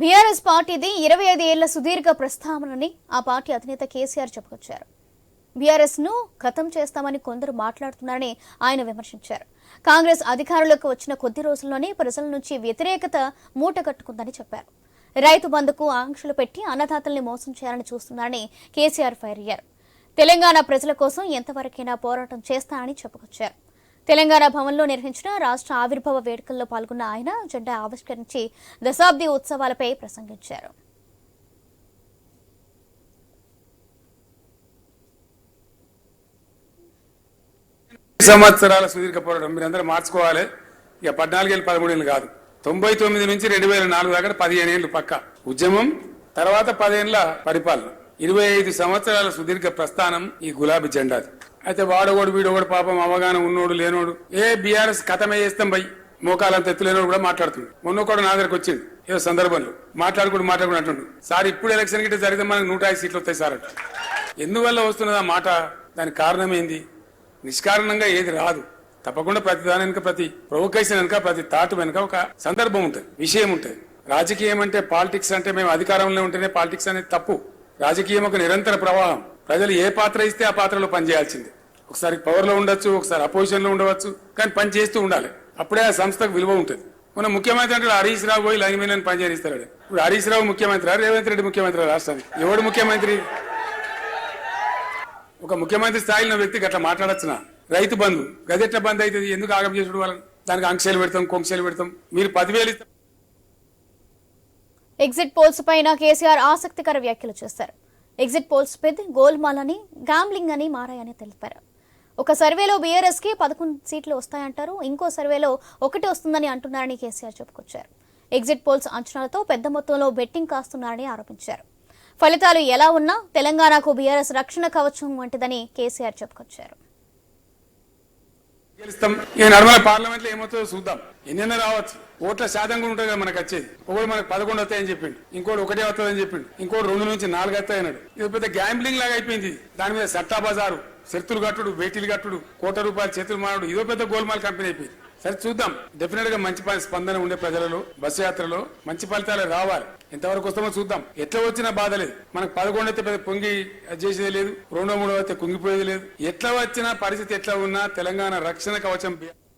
BRS పార్టీది ఇరవై ఐదు ఏళ్ళ సుదీర్ఘ ప్రస్తావనని ఆ పార్టీ అధినేత కేసీఆర్ చెప్పుకొచ్చారు. బీఆర్ఎస్ను ఖతం చేస్తామని కొందరు మాట్లాడుతున్నారని ఆయన విమర్శించారు. కాంగ్రెస్ అధికారంలోకి వచ్చిన కొద్ది రోజుల్లోనే ప్రజల నుంచి వ్యతిరేకత మూట కట్టుకుందని చెప్పారు. రైతు బంధుకు ఆంక్షలు పెట్టి అన్నదాతల్ని మోసం చేయాలని చూస్తున్నారని కేసీఆర్ ఫైర్ అయ్యారు. తెలంగాణ ప్రజల కోసం ఎంతవరకైనా పోరాటం చేస్తానని చెప్పుకొచ్చారు. తెలంగాణ భవన్లో నిర్వహించిన రాష్ట్ర ఆవిర్భావ వేడుకల్లో పాల్గొన్న ఆయన జెండా ఆవిష్కరించి దశాబ్ది ఉత్సవాలపై ప్రసంగించారు. సంవత్సరాల సుదీర్ఘ పోరాటం మీరందరూ మార్చుకోవాలి. ఇక పద్నాలుగేళ్ళు పదమూడేళ్ళు కాదు. తొంభై తొమ్మిది నుంచి రెండు వేల నాలుగు దాకా పదిహేను ఏళ్ళు పక్క. ఉద్యమం తర్వాత పదేళ్ళ పరిపాలన. ఇరవై ఐదు సంవత్సరాల సుదీర్ఘ ప్రస్థానం ఈ గులాబీ జెండాది. అయితే వాడోగోడు వీడోగోడు పాపం అవగాహన ఉన్నోడు లేనోడు. ఏ బీఆర్ఎస్ కథమే చేస్తాం బై. మోకాలంత ఎత్తులేనోడు కూడా మాట్లాడుతుంది. మొన్న కూడా నా దగ్గరకు వచ్చింది ఏదో సందర్భంలో. మాట్లాడుకుంటూ మాట్లాడుకుంటూ అంటుండు సార్ ఇప్పుడు ఎలక్షన్ గిట్ట జరిగితే మనకు నూట ఐదు సీట్లు వస్తాయి సార్ అంట ఎందువల్ల వస్తున్నది ఆ మాట? దానికి కారణం ఏంది నిష్కారణంగా ఏది రాదు. తప్పకుండా ప్రతి దాని వెనుక ప్రతి ప్రొవకేషన్ వెనుక ప్రతి తాటు వెనుక ఒక సందర్భం ఉంటుంది విషయం ఉంటుంది. రాజకీయం అంటే పాలిటిక్స్ అంటే మేము అధికారంలో ఉంటేనే పాలిటిక్స్ అనేది తప్పు. రాజకీయం ఒక నిరంతర ప్రవాహం. ప్రజలు ఏ పాత్ర ఇస్తే ఆ పాత్రలో పనిచేయాల్సిందే. ఒకసారి పవర్లో ఉండొచ్చు ఒకసారి అపోజిషన్లో ఉండవచ్చు కానీ పని చేస్తూ ఉండాలి. అప్పుడే ఆ సంస్థకు విలువ ఉంటుంది. మన ముఖ్యమంత్రి అంటే హరీష్ రావు పోయి లైన్ మీద పని చేయిస్తాడు ఇప్పుడు హరీష్ రావు ముఖ్యమంత్రి రేవంత్ రెడ్డి ముఖ్యమంత్రి రాష్ట్రానికి. ఎవడు ముఖ్యమంత్రి? ఒక ముఖ్యమంత్రి స్థాయిలో వ్యక్తి వ్యక్తికి అట్లా మాట్లాడచ్చునా? రైతు బంధు. గదెట్ల బంద్ అవుతుంది? ఎందుకు ఆగం చేసుడు వాళ్ళని? దానికి ఆంక్షలు పెడతాం కొంక్షలు పెడతాం. మీరు పదివేలు ఎగ్జిట్ పోల్స్ పైన కేసీఆర్ ఆసక్తికర వ్యాఖ్యలు చేశారు. ఎగ్జిట్ పోల్స్ పెద్ద గోల్మాల్ అని గ్యాంబ్లింగ్ అని మారాయని తెలిపారు. ఒక సర్వేలో బీఆర్ఎస్కి పదకొండు సీట్లు వస్తాయంటారు. ఇంకో సర్వేలో ఒకటి వస్తుందని అంటున్నారని కేసీఆర్ చెప్పుకొచ్చారు. ఎగ్జిట్ పోల్స్ అంచనాలతో పెద్ద మొత్తంలో బెట్టింగ్ కాస్తున్నారని ఆరోపించారు. ఫలితాలు ఎలా ఉన్నా తెలంగాణకు బీఆర్ఎస్ రక్షణ కవచం వంటిదని కేసీఆర్ చెప్పుకొచ్చారు. గెలుస్తాం. ఇక నర్మల పార్లమెంట్లో ఏమవుతుందో చూద్దాం. ఎన్నెన్న రావచ్చు? ఓట్ల శాతం కూడా ఉంటుంది కదా మనకు వచ్చేది. ఒకటి మనకు పదకొండు వస్తాయని చెప్పిండు. ఇంకోటి ఒకటే వస్తుందని చెప్పిండు. ఇంకోటి రెండు నుంచి నాలుగు వస్తాయి అన్నాడు. ఇది పెద్ద గ్యాంబ్లింగ్ లాగా అయిపోయింది దాని మీద సట్టా బజారు. శక్తులు కట్టుడు వేటీలు కట్టుడు కోట రూపాయలు చేతులు మారుడు ఇదో పెద్ద గోల్మాల్ కంపెనీ అయిపోయింది. సరే చూద్దాం. డెఫినెట్గా మంచి స్పందన ఉండే ప్రజలలో బస్సు యాత్రలో మంచి ఫలితాలు రావాలి. ఎంతవరకు వస్తామో చూద్దాం. ఎట్లా వచ్చినా బాధ లేదు. మనకు పదకొండు అయితే పెద్ద పొంగి అది చేసేది లేదు. రెండో మూడో అయితే కుంగిపోయేది లేదు. ఎట్లా వచ్చినా పరిస్థితి ఎట్లా ఉన్నా తెలంగాణ రక్షణ కవచం